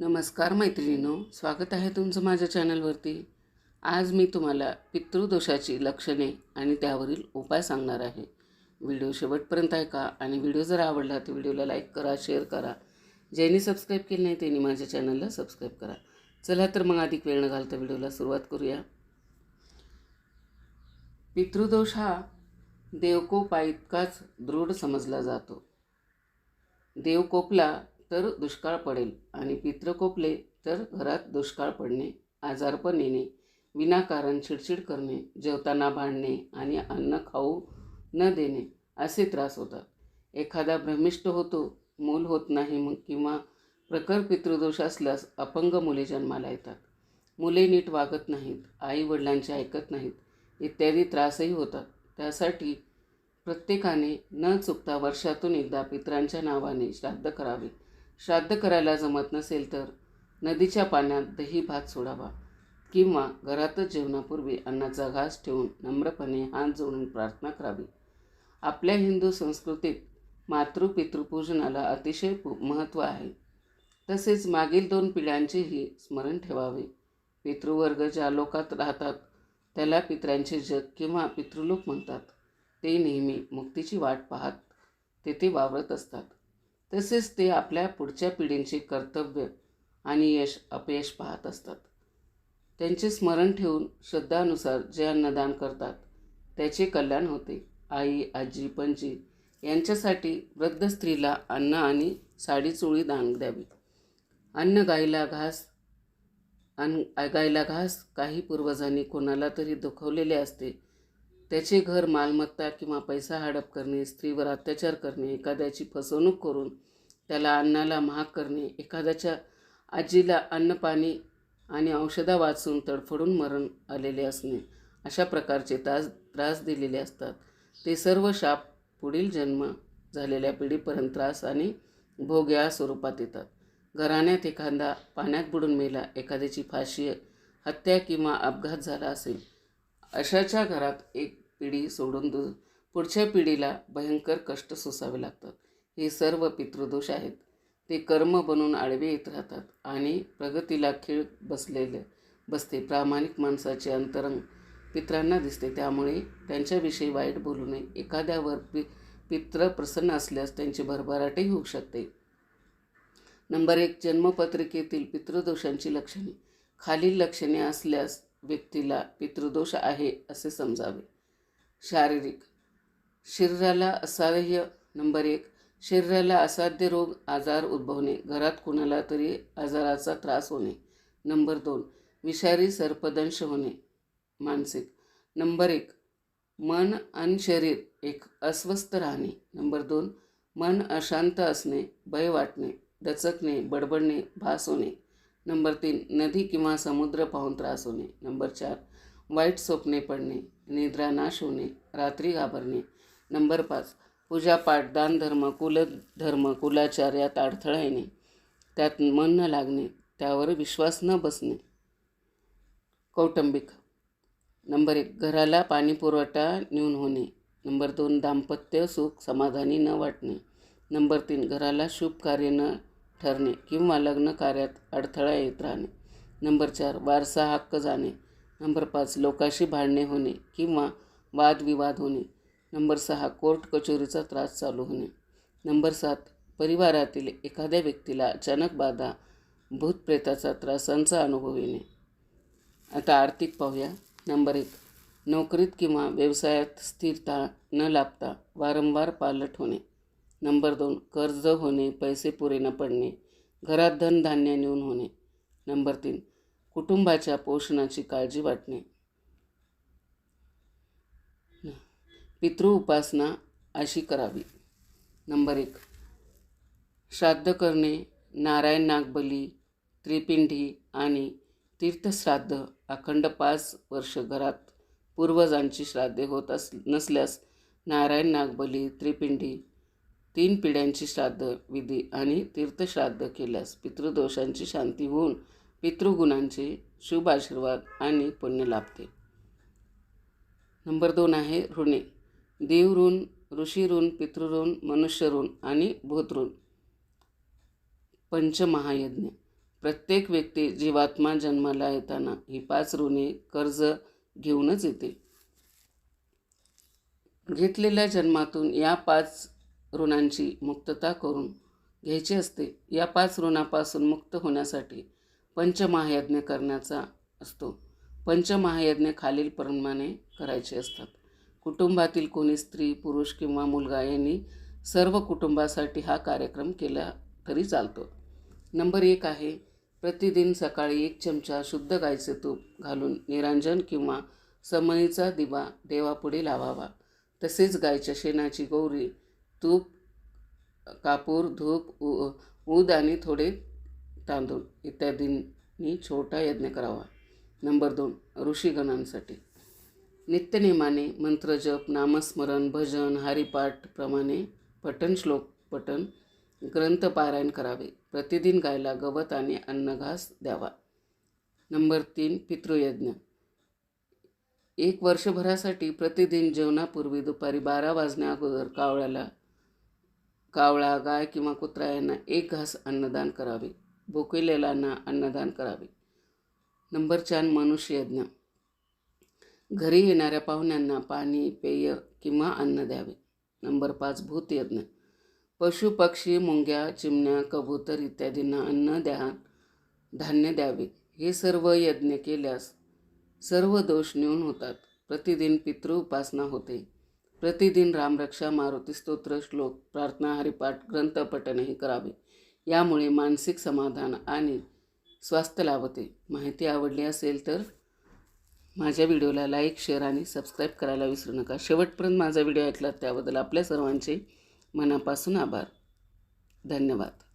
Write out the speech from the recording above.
नमस्कार मैत्रिणीनो स्वागत आहे तुमचं माझ्या चॅनलवरती. आज मी तुम्हाला पितृदोषाची लक्षणे आणि त्यावरील उपाय सांगणार आहे. व्हिडिओ शेवटपर्यंत ऐका आणि व्हिडिओ जर आवडला तर व्हिडिओला लाईक करा शेअर करा. ज्यांनी सबस्क्राईब केलं नाही त्यांनी माझ्या चॅनलला सबस्क्राईब करा. चला तर मग अधिक वेळ न घालता व्हिडिओला सुरुवात करूया. पितृदोष हा देवकोपाइतकाच दृढ समजला जातो. देवकोपला तर दुष्काळ पडेल आणि पित्र कोपले तर घरात दुष्काळ पडणे आजारपण येणे विनाकारण चिडचिड करणे जेवताना भांडणे आणि अन्न खाऊ न देणे असे त्रास होतात. एखादा भ्रमिष्ट होतो मूल होत नाही मग किंवा प्रखर पितृदोष असल्यास अपंग मुले जन्माला येतात. मुले नीट वागत नाहीत आई वडिलांचे ऐकत नाहीत इत्यादी त्रासही होतात. त्यासाठी प्रत्येकाने न चुकता वर्षातून एकदा पित्रांच्या नावाने श्राद्ध करावे. श्राद्ध करायला जमत नसेल तर नदीच्या पाण्यात दही भात सोडावा किंवा घरातच जेवणापूर्वी अन्नाचा घास ठेवून नम्रपणे हात जोडून प्रार्थना करावी. आपल्या हिंदू संस्कृतीत मातृपितृपूजनाला अतिशय महत्त्व आहे. तसेच मागील दोन पिढ्यांचेही स्मरण ठेवावे. पितृवर्ग ज्या लोकात राहतात त्याला पित्रांचे जग किंवा पितृलोक म्हणतात. ते नेहमी मुक्तीची वाट पाहत तेथे वावरत असतात. तसेच ते आपल्या पुढच्या पिढींचे कर्तव्य आणि यश अपयश पाहत असतात. त्यांचे स्मरण ठेवून श्रद्धानुसार जे अन्नदान करतात त्याचे कल्याण होते. आई आजी पणजी यांच्यासाठी वृद्ध स्त्रीला अन्न आणि साडी चोळी दान द्यावी. अन्न गायला घास अन्न गाईला घास काही पूर्वजांनी कोणाला तरी दुखवलेले असते त्याचे घर मालमत्ता किंवा पैसा हडप करणे स्त्रीवर अत्याचार करणे एखाद्याची फसवणूक करून त्याला अन्नाला महाग करणे एखाद्याच्या आजीला अन्नपाणी आणि औषधा वाचून तडफडून मरण आलेले असणे अशा प्रकारचे त्रास त्रास दिलेले असतात. ते सर्व शाप पुढील जन्म झालेल्या पिढीपर्यंत त्रास आणि भोग या स्वरूपात येतात. घराण्यात एखादा पाण्यात बुडून मेला एखाद्याची फाशी हत्या किंवा अपघात झाला असेल अशाच्या घरात एक पिढी सोडून दु पुढच्या पिढीला भयंकर कष्ट सोसावे लागतात. हे सर्व पितृदोष आहेत. ते कर्म बनून आडवे येत राहतात आणि प्रगतीला खीळ बसलेले बसते. प्रामाणिक माणसाचे अंतरंग पित्रांना दिसते. त्यामुळे त्यांच्याविषयी वाईट बोलू नये. एखाद्यावर पि पित्र प्रसन्न असल्यास त्यांची भरभराटही होऊ शकते. नंबर एक जन्मपत्रिकेतील पितृदोषांची लक्षणे. खालील लक्षणे असल्यास व्यक्तीला पितृदोष आहे असे समजावे. शारीरिक शरीराला असाध्य नंबर एक. शरीराला असाध्य रोग आजार उद्भवणे. घरात कुणाला तरी आजाराचा त्रास होणे. नंबर दोन विषारी सर्पदंश होणे. मानसिक नंबर एक मन आणि शरीर एक अस्वस्थ राहणे. नंबर दोन मन अशांत असणे भय वाटणे दचकणे बडबडणे भास होणे. नंबर तीन नदी किंवा समुद्र पाहून त्रास होणे. नंबर चार वाईट स्वप्ने पडणे निद्रा नाश होणे रात्री घाबरणे. नंबर पाच पूजापाठ दानधर्म कुलधर्म कुलाचार यात अडथळा येणे. त्यात मन न लागणे त्यावर विश्वास न बसणे. कौटुंबिक. नंबर एक घराला पाणीपुरवठा न्यून होणे. नंबर दोन दाम्पत्य सुख समाधानी न वाटणे. नंबर तीन घराला शुभ कार्य न ठरणे किंवा लग्न कार्यात अडथळा येत राहणे. नंबर चार वारसा हक्क जाणे. नंबर पाच लोकाशी भांडणे होणे किंवा वादविवाद होणे. नंबर सहा कोर्ट कचोरीचा त्रास चालू होणे. नंबर सात परिवारातील एखाद्या व्यक्तीला अचानक बाधा भूतप्रेताचा त्रासांचा अनुभव येणे. आता आर्थिक पाहूया. नंबर एक नोकरीत किंवा व्यवसायात स्थिरता न लाभता वारंवार पालट होणे. नंबर दोन कर्ज होणे पैसे पुरे न पडणे घरात धनधान्य नेऊन होणे. नंबर तीन कुटुंबाच्या पोषणाची काळजी वाटणे. पितृ उपासना अशी करावी. नंबर एक श्राद्ध करणे नारायण नागबली त्रिपिंडी आणि तीर्थश्राद्ध अखंड पाच वर्ष घरात पूर्वजांची श्राद्धे होत अस नसल्यास नारायण नागबली त्रिपिंडी तीन पिढ्यांची श्राद्ध विधी आणि तीर्थश्राद्ध केल्यास पितृदोषांची शांती होऊन पितृगुणांचे शुभ आशीर्वाद आणि पुण्य लाभते. नंबर दोन आहे ऋणे. देव ऋण ऋषी ऋण पितृऋण मनुष्य ऋण आणि भूतऋण. पंचमहायज्ञ. प्रत्येक व्यक्ती जीवात्मा जन्माला येताना ही पाच ऋणे कर्ज घेऊनच येते. घेतलेल्या जन्मातून या पाच ऋणांची मुक्तता करून घ्यायची असते. या पाच ऋणापासून मुक्त होण्यासाठी पंचमहायज्ञ करण्याचा असतो. पंचमहायज्ञ खालील प्रमाणे करायचे असतात. कुटुंबातील कोणी स्त्री पुरुष किंवा मुलगा यांनी सर्व कुटुंबासाठी हा कार्यक्रम केला तरी चालतो. नंबर एक आहे प्रतिदिन सकाळी एक चमचा शुद्ध गाईचे तूप घालून निरांजन किंवा समईचा दिवा देवापुढे लावावा. तसेच गायच्या शेणाची गौरी तूप कापूर धूप उ ऊद आणि थोडे तांदूळ. इत्यादींनी छोटा यज्ञ करावा. नंबर दोन ऋषीगणांसाठी. नित्यनेमाने मंत्रजप नामस्मरण भजन हरिपाठप्रमाणे पठण श्लोक पठण ग्रंथ पारायण करावे. प्रतिदिन गायला गवत आणि अन्नघास द्यावा. नंबर तीन पितृयज्ञ. एक वर्षभरासाठी प्रतिदिन जेवणापूर्वी दुपारी बारा वाजण्या अगोदर कावळ्याला कावळा गाय किंवा कुत्रा यांना एक घास अन्नदान करावे. भोकिलेल्यांना अन्नदान करावे. नंबर चार मनुष्यज्ञ घरी येणाऱ्या पाहुण्यांना पाणी पेय किंवा अन्न द्यावे. नंबर पाच भूतयज्ञ. पशु पक्षी मुंग्या चिमण्या कबूतर इत्यादींना अन्न द्या धान्य द्यावे. हे सर्व यज्ञ केल्यास सर्व दोष न्यून होतात. प्रतिदिन पितृ उपासना होते. प्रतिदिन रामरक्षा मारुती स्तोत्र श्लोक प्रार्थना हरिपाठ ग्रंथपठणही करावे. यामुळे मानसिक समाधान आणि स्वास्थ्य लाभते. माहिती आवडली असेल तर माझ्या व्हिडिओला लाईक शेअर आणि सबस्क्राईब करायला विसरू नका. शेवटपर्यंत माझा व्हिडिओ ऐकला त्याबद्दल आपल्या सर्वांचे मनापासून आभार. धन्यवाद.